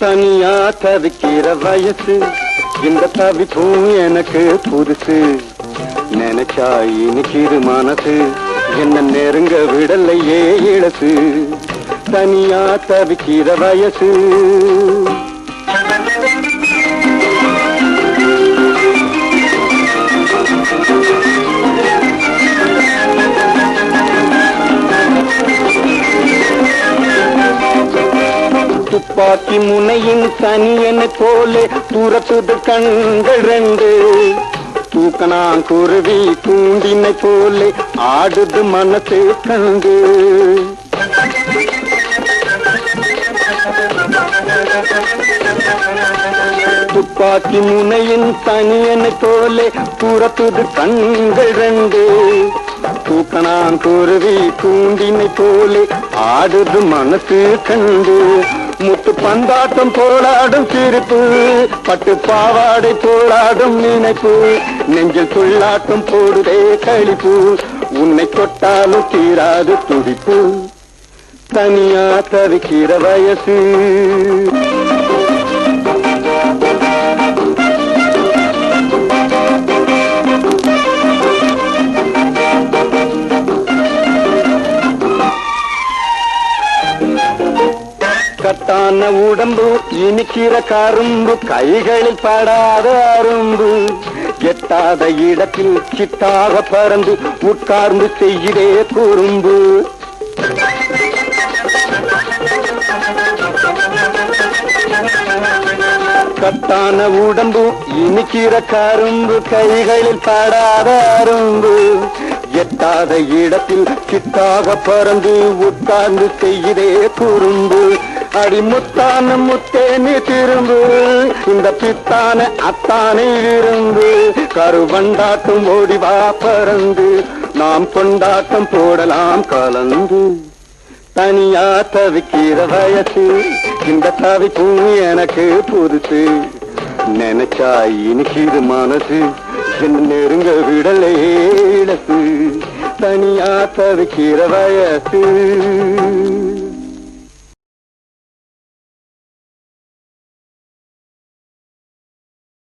தனியா தவிக்கிற வயசு. இந்த தவிப்பும் எனக்கு புதுசு. நினைச்சா இனிக்கிது மனசு. என்ன நெருங்க விடலையே இழசு தனியா தவிக்கிற வயசு. துப்பாக்கி முனையின் தனியனை போலே துரத்துது கண்கள் ரெண்டு. தூக்கணாங் குருவி கூண்டினை போலே ஆடுது மனசு கண்டு. துப்பாக்கி முனையின் தனியனை போலே புறத்துது கண்கள் ரெண்டு. தூக்கணான் குருவி கூண்டினை போலே ஆடுது மனசு கண்டு. முத்து பந்தாட்டம் போலாடும் சிரிப்பு பட்டு பாவாடை போலாடும் நினைப்பு நெஞ்சில் துள்ளாட்டம் போடுதே கழிப்பு உன்னை தொட்டாலும் தீராது துடிப்பு. தனியா தவிக்கிற வயசு. கட்டான உடம்பு இனிக்கிற கரும்பு கைகளில் படாத அரும்பு. எட்டாத இடத்தில் சித்தாக பறந்து உட்கார்ந்து செய்கிறே குறும்பு. கட்டான உடம்பு இனிக்கிற கரும்பு கைகளில் படாத அரும்பு. எட்டாத இடத்தில் சித்தாக பறந்து உட்கார்ந்து செய்கிறே குறும்பு. அடிமுத்தான முத்தேனி திரும்பு. இந்த பித்தான அத்தானை விரும்பு. கருவண்டாட்டம் ஓடிவா பறந்து. நாம் கொண்டாட்டம் போடலாம் கலந்து. தனியா தவிக்கிற வயசு. இந்த தவிப்பும் எனக்கு புதுசு. நினைச்சா இனிக்கிது மனசு. என்ன நெருங்க விடலே இழசு தனியா தவிக்கிற வயசு.